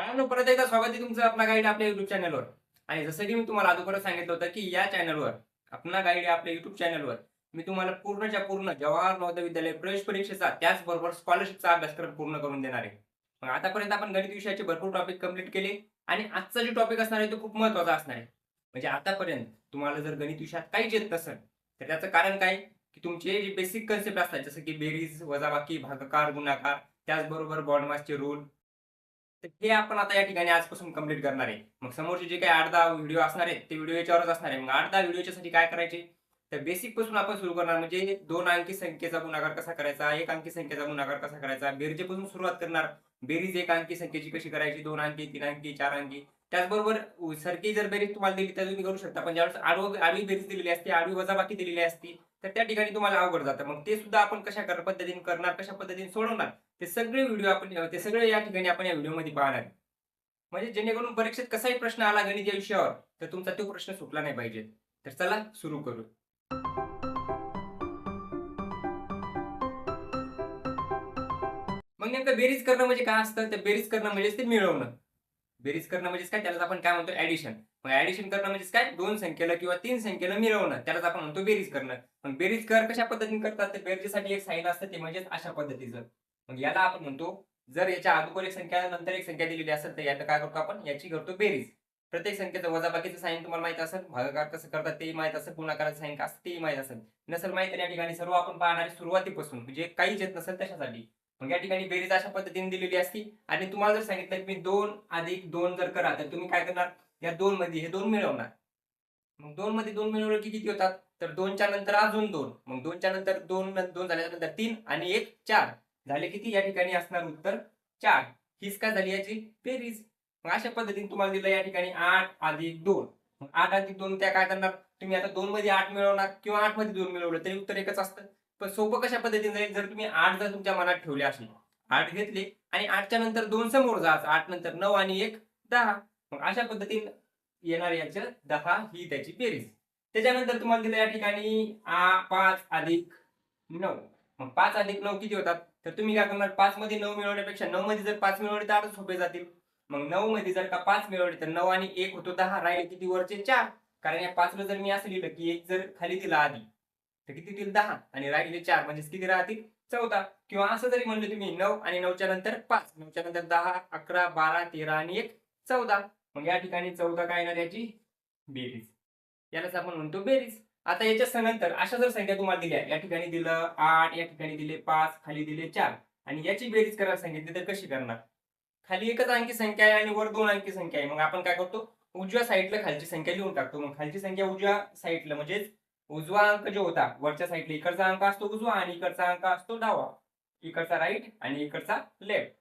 मित्रांनो परत एकदा स्वागत आहे तुमचं आपला गाईड आपल्या युट्यूब चॅनलवर आणि जसं की मी तुम्हाला अगोदरच सांगितलं होतं की या चॅनलवर आपला गाईड आपल्या युट्यूब चॅनलवर मी तुम्हाला पूर्णच्या पूर्ण जवाहर नवोदय विद्यालय प्रवेश परीक्षेचा त्याचबरोबर स्कॉलरशिपचा अभ्यासक्रम पूर्ण करून देणार आहे. मग आतापर्यंत आपण गणित विषयाचे भरपूर टॉपिक कंप्लीट केले आणि आजचा जो टॉपिक असणार आहे तो खूप महत्त्वाचा असणार आहे. म्हणजे आतापर्यंत तुम्हाला जर गणित विषयात काहीच येत नसेल तर त्याचं कारण काय? की तुमचे जे बेसिक कन्सेप्ट असतात जसं की बेरीज वजाबाकी भागाकार गुणाकार त्याचबरोबर बॉन्डमासचे रूल तर हे आपण आता या ठिकाणी आजपासून कंप्लीट करणार आहे. मग समोरचे जे काही आठ दहा व्हिडिओ असणार आहेत ते व्हिडिओ याच्यावरच असणार आहे. मग आठ दहा व्हिडिओच्यासाठी काय करायचे? तर बेसिकपासून आपण सुरू करणार म्हणजे दोन अंकी संख्येचा गुणाकार कसा करायचा एक अंकी संख्येचा गुणाकार कसा करायचा बेरीजेपासून सुरुवात करणार. बेरीज एक अंकी संख्येची कशी करायची? दोन अंकी तीन अंकी चार अंकी. त्याचबरोबर सरकी जर बेरीज तुम्हाला दिली तर तुम्ही करू शकता. पण ज्यावेळेस आडव आडवी बेरीज दिलेली असते आडवी वजाबाकी दिलेली असती तर त्या ठिकाणी तुम्हाला अवघड जातं. मग ते सुद्धा आपण कशा कर- पद्धतीने करणार कशा पद्धतीने सोडवणार ते सगळे व्हिडिओ आपण ते सगळे या ठिकाणी आपण या व्हिडिओमध्ये पाहणार. आहे. म्हणजे जेणेकरून परीक्षेत कसाही प्रश्न आला गणित या विषयावर तर तुमचा तो प्रश्न सुटला नाही पाहिजे. तर चला सुरू करू. मग नेमकं बेरीज करणं म्हणजे काय असतं? तर बेरीज करणं म्हणजे ते मिळवणं. बेरीज करणं म्हणजे काय? त्याला आपण काय म्हणतो? ऍडिशन मग ऍडिशन करणं म्हणजे काय? दोन संख्येला किंवा तीन संख्येला मिळवणं. त्यालाच आपण म्हणतो बेरीज करणं. मग बेरीज कर कशा पद्धतीने करतात? तर बेरजेसाठी एक साईन असतं ते म्हणजेच अशा पद्धतीचं. मग याला आपण म्हणतो जर याच्या अगोदर एक संख्या नंतर एक संख्या दिलेली असेल तर यात काय करतो आपण? याची करतो बेरीज. प्रत्येक संख्येचं वजाबाकीचं साईन तुम्हाला माहीत असेल. भागाकार कसं करतात तेही माहीत असेल. गुणाकाराचं साईन का असतं तेही माहीत असेल. नसेल माहीत या ठिकाणी सर्व आपण पाहणार सुरुवातीपासून. म्हणजे काहीच येत नसेल त्याच्यासाठी. मग या ठिकाणी बेरीज अशा पद्धतीने दिलेली असती. आणि तुम्हाला जर सांगितलं की मी दोन अधिक दोन जर करा तर तुम्ही काय करणार? या दोन मध्ये हे दोन मिळवणार. मग दोन मध्ये दोन मिळवलं की किती होतात? तर दोनच्या नंतर अजून दोन. मग दोनच्या नंतर दोन दोन झाल्यानंतर तीन आणि एक चार. झाले किती? या ठिकाणी असणार उत्तर चार. हीच काय झाली याची? बेरीज मग अशा पद्धतीने तुम्हाला दिलं या ठिकाणी आठ अधिक दोन. आठ अधिक दोन त्या काय करणार? तुम्ही आता दोन मध्ये आठ मिळवणार किंवा आठमध्ये दोन मिळवलं तरी उत्तर एकच असतं. पण सोपं कशा पद्धतीने जाईल? जर तुम्ही आठ जर तुमच्या मनात ठेवले असेल. आठ घेतले आणि आठच्या नंतर दोन समोर जायचं आठ नंतर नऊ आणि एक दहा. मग अशा पद्धतीने येणार याच्या दहा ही त्याची बेरीज त्याच्यानंतर तुम्हाला दिलं या ठिकाणी आ पाच अधिक नऊ. मग पाच अधिक नऊ किती होतात? तर तुम्ही काय करणार पाच मध्ये नऊ मिळवण्यापेक्षा नऊ मध्ये जर पाच मिळवले तर आता सोपे जातील. मग नऊ मध्ये जर का पाच मिळवले तर नऊ आणि एक होतो दहा राहिले किती वरचे चार. कारण या पाचला जर मी असं लिहिलं की एक जर खाली दिला आधी तर किती येतील दहा? आणि राहिले चार म्हणजे किती राहतील? चौदा. किंवा असं जरी म्हणलं तुम्ही नऊ आणि नऊच्या नंतर पाच. नऊच्या नंतर दहा अकरा बारा तेरा आणि एक चौदा. मग या ठिकाणी चौदा काय येणार याची? बेरीज. यालाच आपण म्हणतो बेरीज. आता याच्या नंतर अशा जर संख्या तुम्हाला दिल्या या ठिकाणी दिलं आठ या ठिकाणी दिले पाच खाली दिले चार आणि याची बेरीज करायला सांगितली तर कशी करणार? खाली एकच अंकी संख्या आहे आणि वर दोन अंकी संख्या आहे. मग आपण काय करतो? उजव्या साईडला खालची संख्या लिहून टाकतो. मग खालची संख्या उजव्या साईडला म्हणजेच उजवा अंक जो होता वरच्या साईडला इकडचा अंक असतो उजवा आणि इकडचा अंक असतो डावा. इकडचा राईट आणि इकडचा लेफ्ट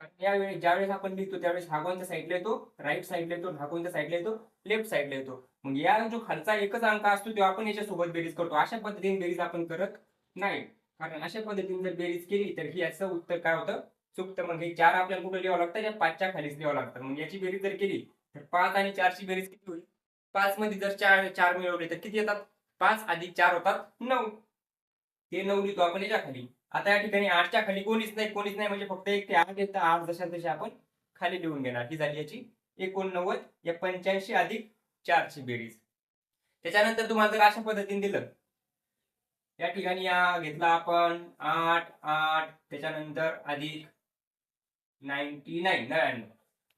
कारण यावेळी ज्यावेळेस आपण लिहितो त्यावेळेस हा कोणत्या साईडला येतो राईट साईडला येतो हा कोणत्या साईडला येतो लेफ्ट साईडला येतो. मग या जो खालचा एकच अंक असतो तो आपण याच्यासोबत बेरीज करतो. अशा पद्धतीने बेरीज आपण करत नाही. कारण अशा पद्धतीने जर बेरीज केली तर ही याचं उत्तर काय होतं? चुकतं. मग हे चार आपल्याला कुठे लिहावं लागतं? या पाचच्या खालीच लिहावं लागतं. मग याची बेरीज जर केली तर पाच आणि चारची बेरीज किती होईल? पाच मध्ये जर चार चार मिळवले तर किती येतात? पाच अधिक चार होतात नऊ. ते नऊ लिहितो आपण याच्या खाली. आता या ठिकाणी आठच्या खाली कोणीच नाही कोणीच नाही म्हणजे फक्त एक ते आठ येतं आठ जशा तशा आपण खाली लिहून घेणार. ही झाली याची एकोणनव्वद या पंच्याऐंशी अधिक चारशे बेरीज. त्याच्यानंतर तुम्हाला जर अशा पद्धतीने दिलं या ठिकाणी या घेतला आपण आठ आठ त्याच्यानंतर अधिक नाईन्टी नाईन नव्याण्णव.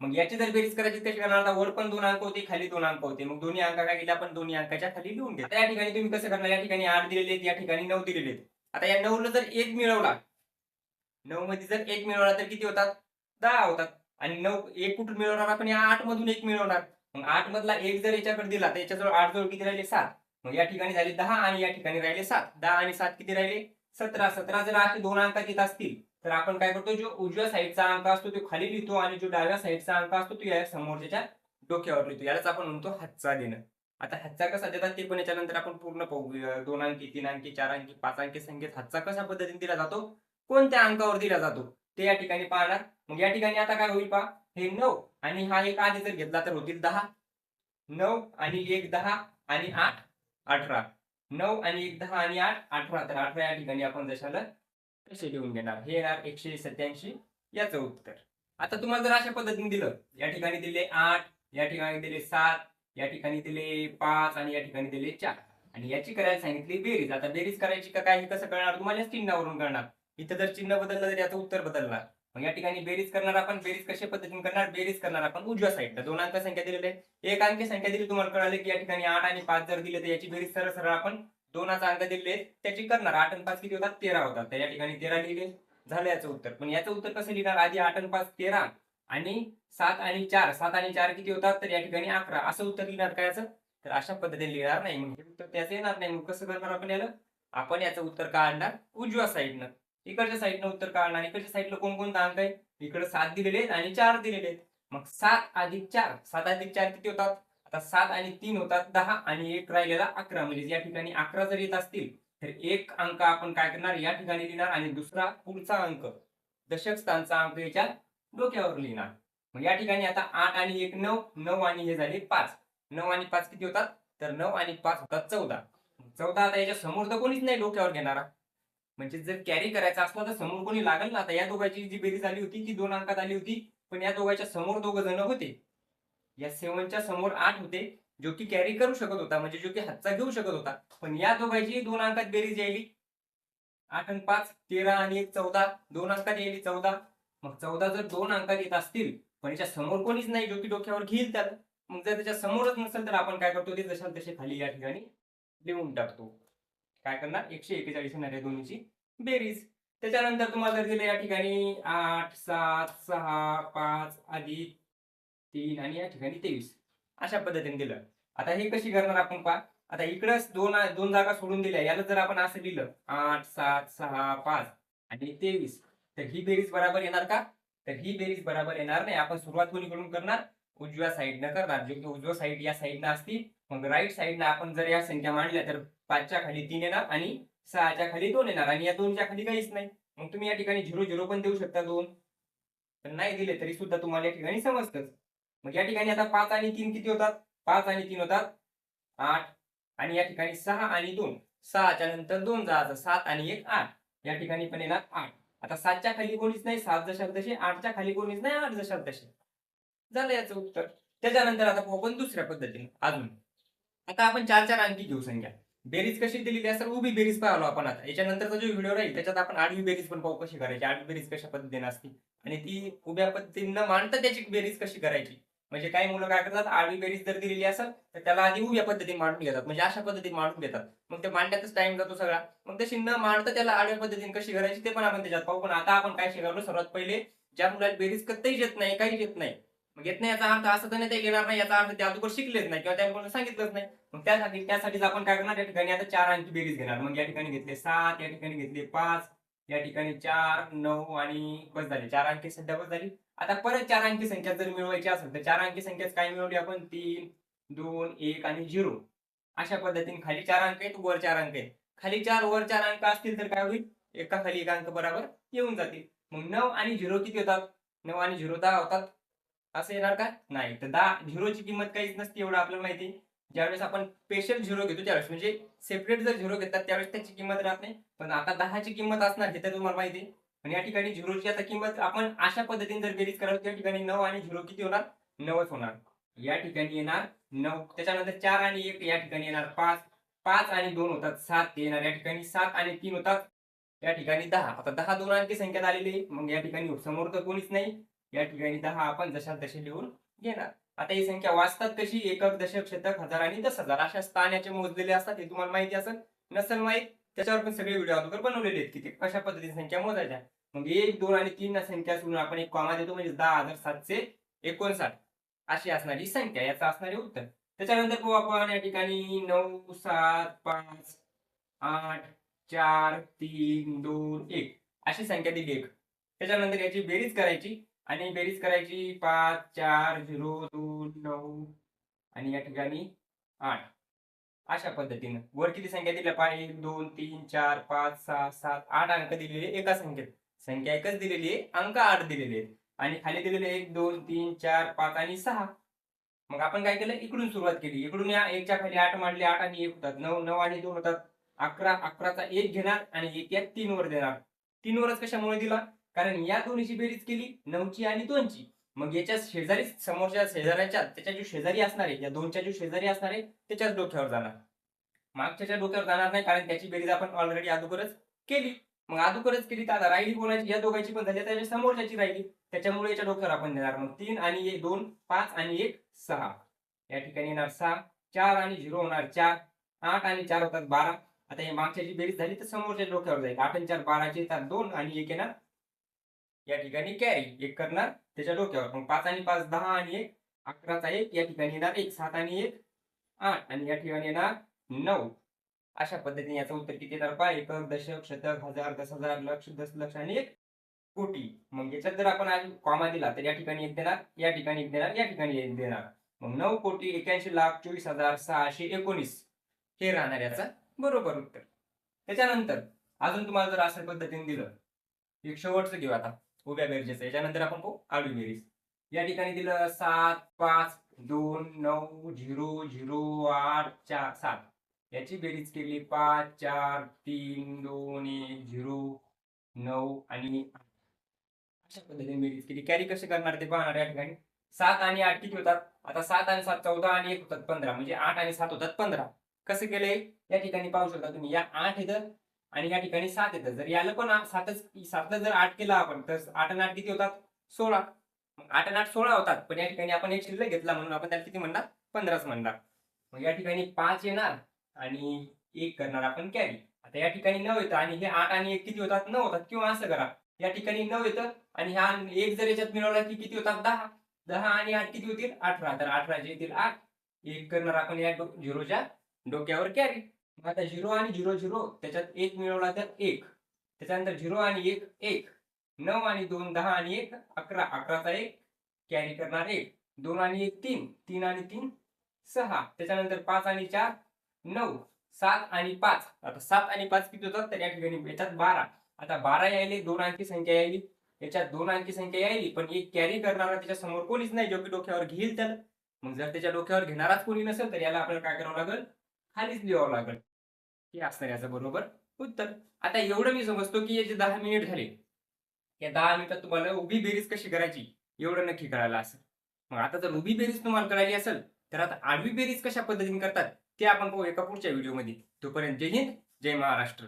मग याची जर बेरीज करायची कशी करणार? आता वर पण दोन अंक होते खाली दोन अंक होते. मग दोन्ही अंक काय केले आपण दोन्ही अंकाच्या खाली लिहून घेतो या ठिकाणी तुम्ही कसं करणार? या ठिकाणी आठ दिलेले आहेत या ठिकाणी नऊ दिलेले आहेत. आता या नऊला जर एक मिळवला नऊ मध्ये जर एक मिळवला तर किती होतात? दहा होतात. आणि नऊ एक कुठून मिळवणार? आपण या आठ मधून एक मिळवणार. मग आठ मधला एक जर याच्याकडे दिला तर याच्याजवळ आठ जवळ किती राहिले? सात. मग या ठिकाणी झाले दहा आणि या ठिकाणी राहिले सात. दहा आणि सात किती राहिले? सतरा. सतरा जर असे दोन अंक येत असतील तर आपण काय करतो? जो उजव्या साईडचा अंक असतो तो खाली लिहितो आणि जो डाव्या साईडचा अंक असतो तो या समोरच्या डोक्यावर लिहितो. यालाच आपण म्हणतो हातचा देणं. आता हातचा कसा देतात ते पण याच्यानंतर आपण पूर्ण पाहू. दोन अंकी तीन अंकी चार अंकी पाच अंकी संख्येत हातचा कशा पद्धतीने दिला जातो? कोणत्या अंकावर दिला जातो? ते या ठिकाणी पाहणार. मग या ठिकाणी आता काय होईल पहा. हे नऊ आणि हा एक आधी जर घेतला तर होतील दहा. नऊ आणि एक दहा आणि आठ अठरा. नऊ आणि एक दहा आणि आठ अठरा. तर अठरा या ठिकाणी आपण जशाला कसे लिहून घेणार. हे येणार एकशे सत्याऐंशी याचं उत्तर. आता तुम्हाला जर अशा पद्धतीने दिलं या ठिकाणी दिले आठ या ठिकाणी दिले सात या ठिकाणी दिले पाच आणि या ठिकाणी दिले चार. आणि याची करायला सांगितली बेरीज. आता बेरीज करायची का काय हे कसं कळणार? तुम्हाला चिन्हावरून कळणार. इथं जर चिन्ह बदललं तर याचं उत्तर बदलणार. मग या ठिकाणी बेरीज करणार आपण बेरीज कशा पद्धतीने करणार? बेरीज करणार आपण उजव्या साईडला दोन अंक संख्या दिलेले आहे एक अंकी संख्या दिली तुम्हाला कळाले की या ठिकाणी आठ आणि पाच जर दिले तर याची बेरीज सरळ सरळ आपण दोनाचा अंक दिले त्याची करणार. आठ आणि पाच किती होतात? तेरा होतात. तर या ठिकाणी तेरा लिहिले. झालं याचं उत्तर. पण याचं उत्तर कसं लिहिणार? आधी आठ आणि पाच तेरा. आणि सात आणि चार सात आणि चार किती होतात? तर या ठिकाणी अकरा. असं उत्तर लिहिणार काय याचं? तर अशा पद्धतीने लिहिणार नाही म्हणजे उत्तर त्याचं येणार नाही मग कसं करणार आपण याला? आपण याचं उत्तर काढणार उजव्या साईडनं इकडच्या साईडनं उत्तर काढणार. इकडच्या साईडला कोणकोणता अंक आहे? इकडे सात दिलेले आहेत आणि चार दिलेले आहेत. मग सात अधिक चार. सात अधिक चार किती होतात? आता सात आणि तीन होतात दहा आणि एक राहिलेला अकरा. म्हणजे या ठिकाणी अकरा जर येत असतील तर एक अंक आपण काय करणार? या ठिकाणी लिहिणार. आणि दुसरा पुढचा अंक. दशक स्थानचा अंक याच्या डोक्यावर लिहिणार. मग या ठिकाणी आता आठ आणि एक नऊ नऊ आणि हे झाले पाच. नऊ आणि पाच किती होतात? तर नऊ आणि पाच होतात चौदा. चौदा आता याच्या समोर तर कोणीच नाही डोक्यावर घेणारा. म्हणजे जर कॅरी करायचा असला तर समोर कोणी लागेल ना? आता या दोघांची जी बेरीज आली होती ती दोन अंकात आली होती पण या दोघांच्या समोर दोघ जण होते. या सेवनच्या समोर आठ होते जो की कॅरी करू शकत होता म्हणजे जो की हातचा घेऊ शकत होता. पण या दोघांची दोन अंकात बेरीज यायली. आठ आणि पाच तेरा आणि एक चौदा. दोन अंकात यायली चौदा. मग चौदा जर दोन अंकात येत असतील पण याच्या समोर कोणीच नाही जो की डोक्यावर घेईल त्याला मग जर त्याच्या समोरच नसेल तर आपण काय करतो? ते जशा तसे खाली या ठिकाणी लिहून टाकतो. काय करणार? एकशे एकेचाळीस येणार आहे दोन्हीची बेरीज. त्याच्यानंतर तुम्हाला जर दिलं या ठिकाणी आठ सात सहा पाच अधिक तीन आणि या ठिकाणी तेवीस. अशा पद्धतीने दिलं. आता हे कशी करणार आपण पा आता इकडंच दोन दोन जागा सोडून दिल्या. याला जर आपण असं लिहिलं आठ सात सहा पाच आणि तेवीस. तर ही बेरीज बराबर येणार का? तर ही बेरीज बराबर येणार नाही. आपण सुरुवात कोणीकडून करणार? उजव्या साईडनं करणार. जे की उजव्या साईड या साईडनं असतील मग राईट साईडनं आपण जर या संख्या मांडल्या तर पाचच्या खाली तीन येणार आणि सहाच्या खाली दोन येणार. आणि या दोनच्या खाली काहीच नाही. मग तुम्ही या ठिकाणी झिरो झिरो पण देऊ शकता दोन. पण नाही दिले तरी सुद्धा तुम्हाला या ठिकाणी समजतच. मग या ठिकाणी आता पाच आणि तीन किती होतात? पाच आणि तीन होतात आठ. आणि या ठिकाणी सहा आणि दोन. सहाच्या नंतर दोन जायचं. सात आणि एक आठ. या ठिकाणी पण येणार आठ. आता सातच्या खाली कोणीच नाही सात जशाल आठच्या खाली कोणीच नाही आठ जशाल झालं याचं उत्तर. त्याच्यानंतर आता आपण दुसऱ्या पद्धतीने अजून. आता आपण चार चार अंकी घेऊ संख्या. बेरीज कशी दिलेली असेल उभी बेरीज पाहिलो आपण आता. याच्यानंतरचा जो व्हिडिओ राहील त्याच्यात आपण आडवी बेरीज पण पाहू कशी करायची आडवी बेरीज कशा पद्धतीने असते. आणि ती उभ्या पद्धतीनं मांडता त्याची बेरीज कशी करायची. म्हणजे काही मुलं काय करतात आडवी बेरीज जर दिलेली असेल तर त्याला आधी उभ्या पद्धतीने मांडून घेतात. म्हणजे अशा पद्धतीने मांडून घेतात. मग ते मांडण्यातच टाइम जातो सगळा. मग तशी न मांडता त्याला आडव्या पद्धतीने कशी करायची ते पण आपण त्याच्यात पाहू. पण आता आपण काय शिकवलो सर्वात पहिले ज्या मुलाला बेरीज कधीच येत नाही काहीच येत नाही. मग येत नाही याचा अर्थ असं तर नाही ते घेणार नाही याचा अर्थ त्या अगोदर शिकलेच नाही किंवा त्या मुलांना सांगितलंच नाही. मग त्यासाठी त्यासाठीच आपण काय करणार या ठिकाणी आता चार अंकी बेरीज घेणार. मग या ठिकाणी घेतले सात या ठिकाणी घेतले पाच या ठिकाणी चार नऊ आणि बस झाले. चार अंकी सध्या बस झाली. आता परत चार अंकी संख्या जर मिळवायची असेल तर चार अंकी संख्या काय मिळवली आपण? तीन दोन एक आणि झिरो. अशा पद्धतीने खाली चार अंक आहेत वर चार अंक आहेत. खाली चार वर चार अंक असतील तर काय होईल? एका खाली एक अंक बरोबर येऊन जातील. मग नऊ आणि झिरो किती होतात? नऊ आणि झिरो दहा होतात. असं येणार का? नाही. तर दहा झिरोची किंमत काहीच नसते एवढं आपल्याला माहिती. ज्यावेळेस आपण स्पेशल झिरो घेतो त्यावेळेस म्हणजे सेपरेट जर झिरो घेतात त्यावेळेस त्याची किंमत राहत नाही. पण आता दहाची किंमत असणार हे तर तुम्हाला माहिती. आहे आणि या ठिकाणी झिरोची आता किंमत आपण अशा पद्धतीने जर बेरीज कराल त्या ठिकाणी नऊ आणि झिरो किती होणार? नऊच होणार. या ठिकाणी येणार नऊ. त्याच्यानंतर चार आणि एक या ठिकाणी येणार पाच. पाच आणि दोन होतात सात. येणार या ठिकाणी सात आणि तीन होतात. या ठिकाणी दहा. आता दहा दोन अंकी संख्यात आलेली मग या ठिकाणी समोर तर कोणीच नाही. या ठिकाणी दहा आपण जशा तसे लिहून घेणार. आता ही संख्या वाचतात कशी? एकक दशक शतक हजार आणि दस हजार. अशा स्थानाचे मोजलेले असतात. हे तुम्हाला माहिती असेल. नसेल माहीत त्याच्यावर पण सगळे व्हिडिओ अगोदर बनवलेले आहेत किती. ते पद्धतीने संख्या मोजायच्या. मग एक दोन आणि तीन संख्या सोडून आपण एक कॉमा देतो म्हणजे दहा हजार सातशे एकोणसाठ. अशी असणारी संख्या याचं असणारे उत्तर. त्याच्यानंतर पाहू आपण या ठिकाणी नऊ सात पाच आठ चार तीन दोन एक. अशी संख्या दिली एक. त्याच्यानंतर याची बेरीज करायची आणि बेरीज करायची पाच चार झिरो दोन नऊ आणि या ठिकाणी आठ. अशा पद्धतीनं. वर किती संख्या दिल्या? पाहिजे दोन तीन चार पाच सहा सात आठ अंक दिलेले एका संख्येत. संख्या एकच दिलेली आहे अंक आठ दिलेले आहेत. आणि खाली दिलेले एक दोन तीन चार पाच आणि सहा. मग आपण काय केलं? इकडून सुरुवात केली. इकडून या एकच्या खाली आठ मांडले आठ आणि एक होतात. नऊ नऊ आणि दोन होतात. अकरा अकराचा एक घेणार आणि एक या तीन वर देणार. तीन वरच कशामुळे दिला? कारण या दोन्हीची बेरीज केली नऊची आणि दोनची. मग याच्या शेजारी समोरच्या शेजाऱ्याच्या त्याच्या जो शेजारी असणार आहे या दोनच्या जो शेजारी असणार आहे त्याच्याच डोक्यावर जाणार. मागच्याच्या डोक्यावर जाणार नाही कारण त्याची बेरीज आपण ऑलरेडी अगोदरच केली. मग अगोदरच केली तर आता राहिली कोणाची? या दोघांची पण झाली त्याच्या समोरच्याची राहिली. त्याच्यामुळे याच्या डोक्यावर आपण देणार. मग तीन आणि एक दोन पाच आणि एक सहा. या ठिकाणी येणार सहा चार आणि झिरो होणार चार. आठ आणि चार होतात बारा. आता हे मागच्याची बेरीज झाली तर समोरच्या डोक्यावर जाईल. आठ आणि चार बाराचे येतात दोन आणि एक येणार या ठिकाणी कॅरी एक करणार त्याच्या डोक्यावर. मग पाच आणि पाच दहा आणि एक अकराचा एक या ठिकाणी येणार एक सात आणि एक आठ आणि या ठिकाणी येणार नऊ. अशा पद्धतीने याचं उत्तर किती येणार? पहा एकक दशक शतक हजार दस हजार लक्ष दस लक्ष आणि एक कोटी. मग याच्यात जर आपण आज कॉमा दिला तर या ठिकाणी एक देणार या ठिकाणी एक देणार या ठिकाणी एक देणार. मग नऊ कोटी एक्याऐंशी लाख चोवीस हजार सहाशे एकोणीस. हे राहणार याचं बरोबर उत्तर. त्याच्यानंतर अजून तुम्हाला जर अशा पद्धतीने दिलं एक शेवटचं घेऊ आता. उभ्या बेरजेचं याच्यानंतर आपण पाहू आडवी बेरीज या ठिकाणी दिलं सात पाच दोन नऊ झिरो झिरो आठ चार सात. याची बेरीज केली पाच चार तीन दोन एक झिरो नऊ आणि अशा पद्धतीने बेरीज केली. कॅरी कसे करणार ते पाहणार या ठिकाणी. सात आणि आठ किती होतात? आता सात आणि सात चौदा आणि एक होतात पंधरा. म्हणजे आठ आणि सात होतात पंधरा. कसं केलंय या ठिकाणी पाहू शकता तुम्ही. या आठ इथं आणि या ठिकाणी सात येतं जर याला पण सातच सातला जर आठ केला आपण तर आठ आणि आठ किती होतात? सोळा. आठ आणि आठ सोळा होतात. पण या ठिकाणी आपण एक शिल्लक घेतला म्हणून आपण त्याला किती म्हणणार? पंधराच म्हणणार. मग या ठिकाणी पाच येणार आणि एक करणार आपण कॅरी आता या ठिकाणी नऊ येतं आणि हे आठ आणि एक किती होतात? नऊ होतात. किंवा असं करा. या ठिकाणी नऊ येतं आणि हा एक जर याच्यात मिळवला की किती होतात? दहा. दहा आणि आठ किती होतील? अठरा. तर अठराचे येतील आठ. एक करणार आपण या झिरोच्या डोक्यावर कॅरी मग आता झिरो आणि झिरो झिरो त्याच्यात एक मिळवला तर एक. त्याच्यानंतर झिरो आणि एक एक. नऊ आणि दोन दहा आणि एक अकरा. अकराचा एक कॅरी करणार एक. दोन आणि एक तीन. तीन आणि तीन सहा. त्याच्यानंतर पाच आणि चार नऊ. सात आणि पाच. आता सात आणि पाच किती होतात? तर या ठिकाणी याच्यात बारा. आता बारा यायले दोन अंकी संख्या यायली. याच्यात दोन अंकी संख्या यायली पण एक कॅरी करणारा त्याच्यासमोर कोणीच नाही. जो की डोक्यावर घेईल त्याला. मग जर त्याच्या डोक्यावर घेणाराच कोणी नसेल तर याला आपल्याला काय करावं लागेल? खालीच लिहावं लागेल. हे असणार याचं बरोबर उत्तर. आता एवढं मी समजतो की याचे दहा मिनिट झाले या दहा मिनिटात तुम्हाला उभी बेरीज कशी करायची? एवढं नक्की करायला असेल. मग आता जर उभी बेरीज तुम्हाला करायची असेल तर आता आडवी बेरीज कशा पद्धतीने करतात ते आपण पाहू एका पुढच्या व्हिडिओमध्ये तोपर्यंत जय हिंद जय महाराष्ट्र.